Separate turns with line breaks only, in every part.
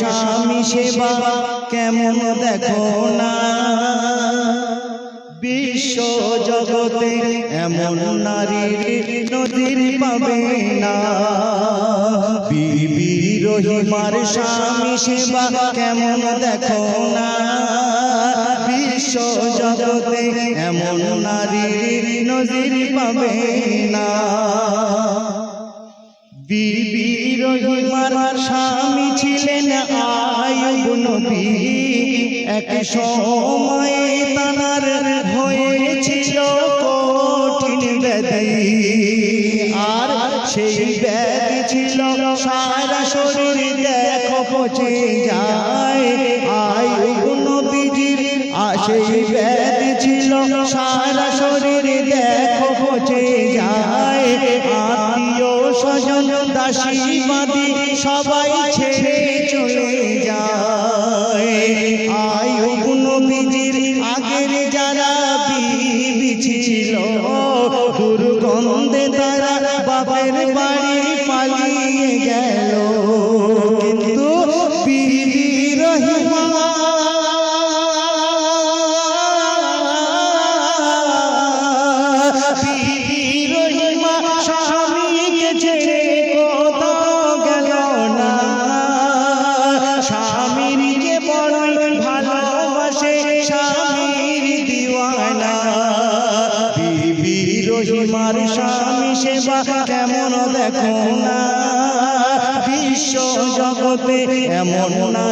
স্বামী সেবা কেমন দেখো না? বিশ্ব জগতে এমন নারীর নদীর পাবে না। বিবি রহিমার স্বামী সেবা কেমন দেখো না? বিশ্ব জগতে এমন নারীর নদীর পাবে না। বিবি রহিমার স্বামী ছিলেন আয়ুব নবী। এক সময় তানার হয়েছিল কঠিন ব্যাধি। আর সেই ব্যাধি ছিল, সারা শরীর দেখো পচে যায়। আয়ুব নবীজির, আর সেই ব্যাধি ছিল, সারা শরীর দেখো পচে যায়। আত্মীয় স্বজন দাসী সবাই দুর্গন্ধে তারা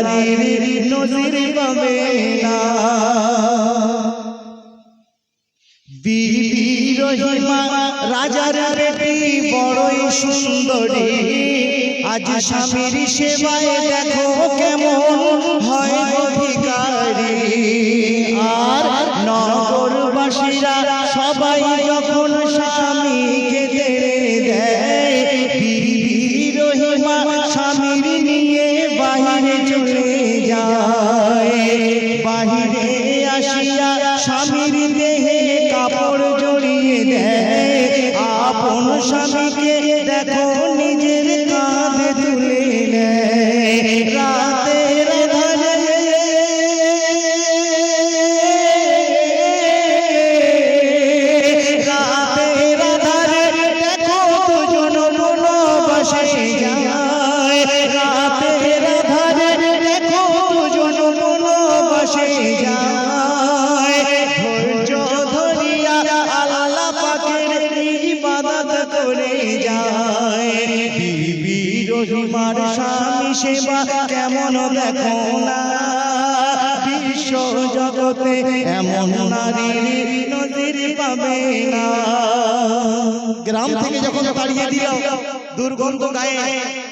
নারীর নজির পাবে না। বিবি রহিমা রাজার বেটি, বড়ই সুন্দরী। আজ স্বামীর সেবায় দেখো কেমন হয় অধিকারী। আর নগরবাসীরা সবাই যখন দেখো দেখো না বিশ্ব জগতে এমন নারীর নজির পাবে না। গ্রাম থেকে যখন তাড়িয়ে দিল দুর্গন্ধ গায়ে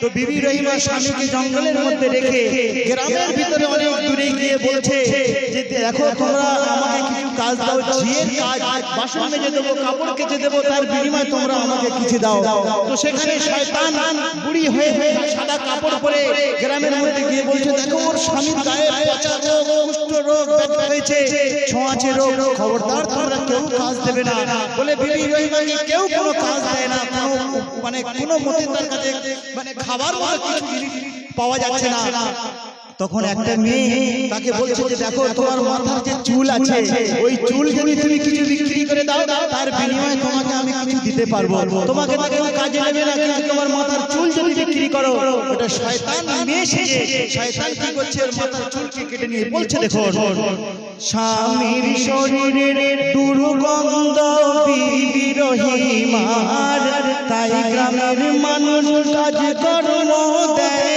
তো বিবি রহিমা স্বামীকে জঙ্গলের মধ্যে রেখে গ্রামের ভিতরে অনেক দূরে গিয়ে বলছে যে দেখো তোমরা আমাকে কিছু কাজ দাও, ঝিয়ের কাজ, বাসন মেজে দেবো, কাপড় কেচে দেবো, তার বিনিময়ে তোমরা আমাকে কিছু দাও। তো সেখানে শয়তান বুড়ি হয়ে হয়ে সাদা কাপড় পরে গ্রামের মধ্যে গিয়ে বলছে, দেখো ওর স্বামীর গায়ে পচা রোগ, কুষ্ঠ রোগ হয়েছে, ছোঁয়াচে রোগ। খবরদার, তোমরা কেউ কাজ দেবে না। বলে বিবি রহিমাকে কেউ কোনো কাজ দেয় না, কোনো মানে কোনো মানে খাবার মতো পাওয়া যাচ্ছে না। তখন একটা মেয়ে তাকে বলছে যে দেখো তোমার মাথার যে চুল আছে ওই চুল যদি তুমি কিছু বিক্রি করে দাও তার বিনিময়ে তোমাকে আমি কিছু দিতে পারব। তোমাকে তো কেউ কাজে নেবে না কিন্তু তোমার মাথার চুল যদি বিক্রি করো ওটা শয়তান মেয়ে সেজে শয়তান কি করছে? ওর মাথার চুলকে কেটে নিয়ে বলছে দেখো স্বামীর শরীরের দুর্গন্ধ বিবি রহিমার তাই গ্রামের মানুষ কাজ কর্ম দেয়।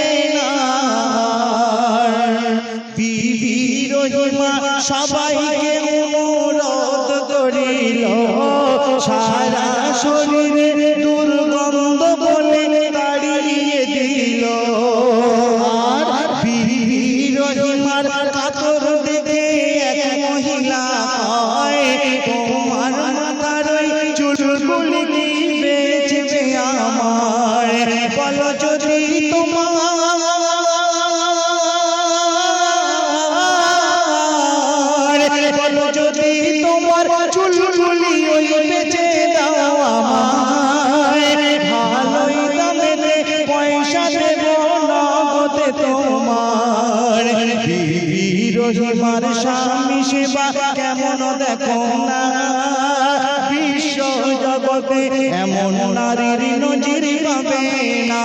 রহিমা সবাইকে অনুরোধ করিল। সারা শরীরে দুর্গন্ধ বলে তাড়িয়ে দিল। আর রহিমার কাতর দেখে এক মহিলা কয় তোমার মাথার চুলগুলি তোমার বিবি স্বামী সেবা কেমন দেখো না বিশ্ব জগতে এমন নারীর নজির না।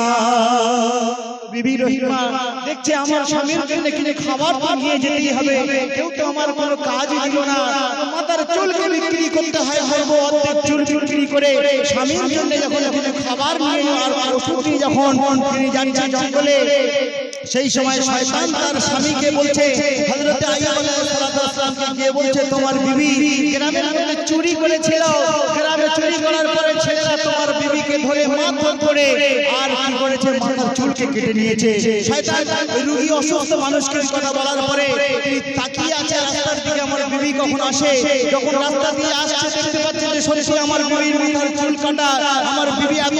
দেখছে আমার স্বামীর জন্য খাবার নিয়ে যেতেই হবে। কেউ তো আমার কোনো কাজ দিল না। আমার চুলকে বিক্রি করতে হয় ভাবো অর্ধেক চুল বিক্রি করে। স্বামীর জন্য যখন খাবার নিয়ে আর ওষুধ যখন তিনি যাচ্ছেন জঙ্গলে সেই সময় শয়তান তার স্বামীকে বলছে হযরত আইয়ুব আলাইহিস সালামকে গিয়ে বলছে তোমার বিবি গ্রামের মধ্যে চুরি করেছিল। গ্রামে চুরি করার পরে ছেলেরা তোমার বিবিকে ধরে মারধর করে আর কি করেছে? মাথার চুলকে কেটে নিয়েছে। শয়তান রোগী অসুস্থ মানুষকে কথা বলার পরে তাকিয়ে আছে রাস্তার দিকে আমার বিবি কখন আসে? যখন রাস্তা দিয়ে আসছে দেখতে পাচ্ছে যে সত্যি আমার বিবির মাথার চুল কাটা। আমার বিবি আমি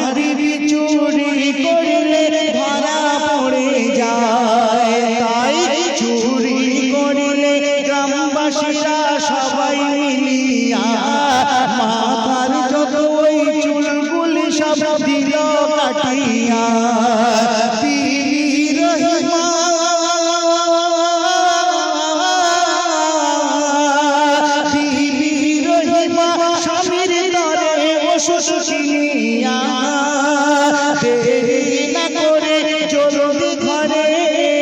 ঘরে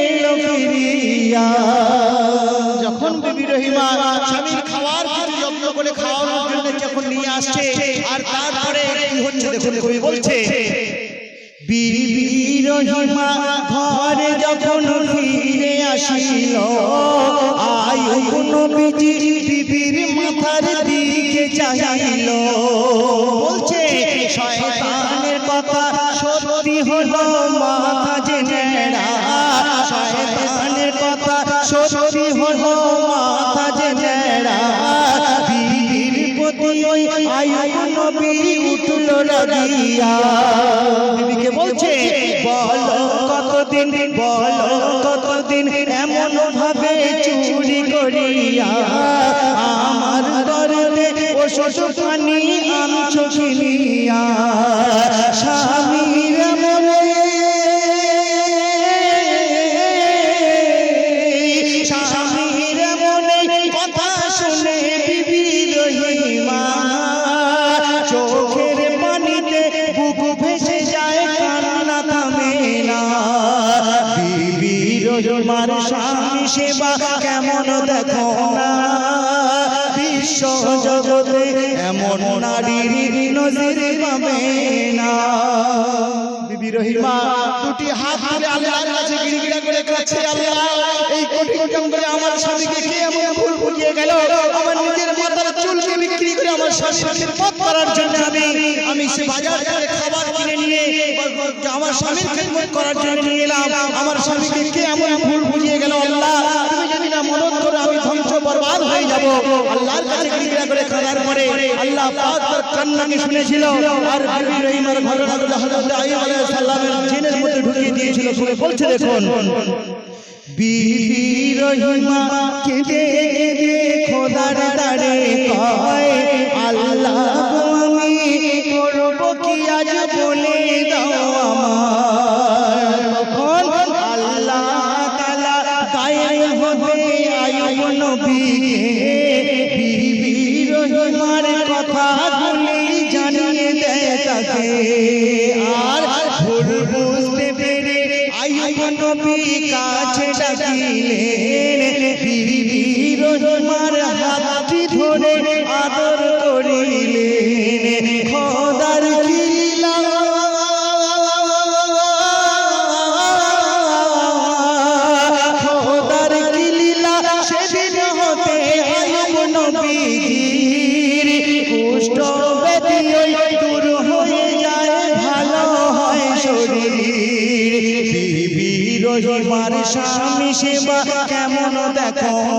এলো ফিরিয়া। যখন বিবি রহিমা স্বামীর খাওয়ার কিছু যত্ন করে নিয়ে আসছে আর তারপরে কি হচ্ছে দেখুন কবি বলছে বিবি রহিমা ঘরে যখন ফিরে আসিল আয়ু নবীজি বিবির মাথার দিকে চাইল নবী উঠল লাগিয়া বিবিকে বলছে বলো কতদিন বলো কতদিন এমন ভাবে স্বামী সেবা কেমন দেখো না? বিশ্ব জগতে এমন নারীর নজির পাবে না। বিবি রহিমা দুটি হাত ধরে আল্লাহর কাছে গিরগিরা করে কাছে আল্লাহ এই কঠিন জঙ্গলে আমার স্বামীকে কে এমন ভুল বুঝিয়ে গেল? আমার নিজের মাথার চুলকে বিক্রি করে আমার স্বামীর খেদমত করার জন্য আমি আমি সে বাজার থেকে খাবার কিনে নিয়ে আমার স্বামীর খেদমত করার জন্য নিয়ে এলাম। আমার স্বামীকে কে এমন ভুল কাঁদার পরে আল্লাহ পাক তার কান্নাকে শুনেছিল আর বিবি রহিমার ঘটনাগুলো হযরত আইয়ুব আলাইহিস সালামের জেনের মধ্যে ঢুকিয়ে দিয়েছিল শুনে বলছে, দেখুন, বিবি রহিমা কেঁদে কেঁদে খোদার দাঁড়ে কয়, আল্লাহ আমি করব কি আজ আর ভুল বুঝতে পেরে আয়ু নবী কাছে কেমন দেখো?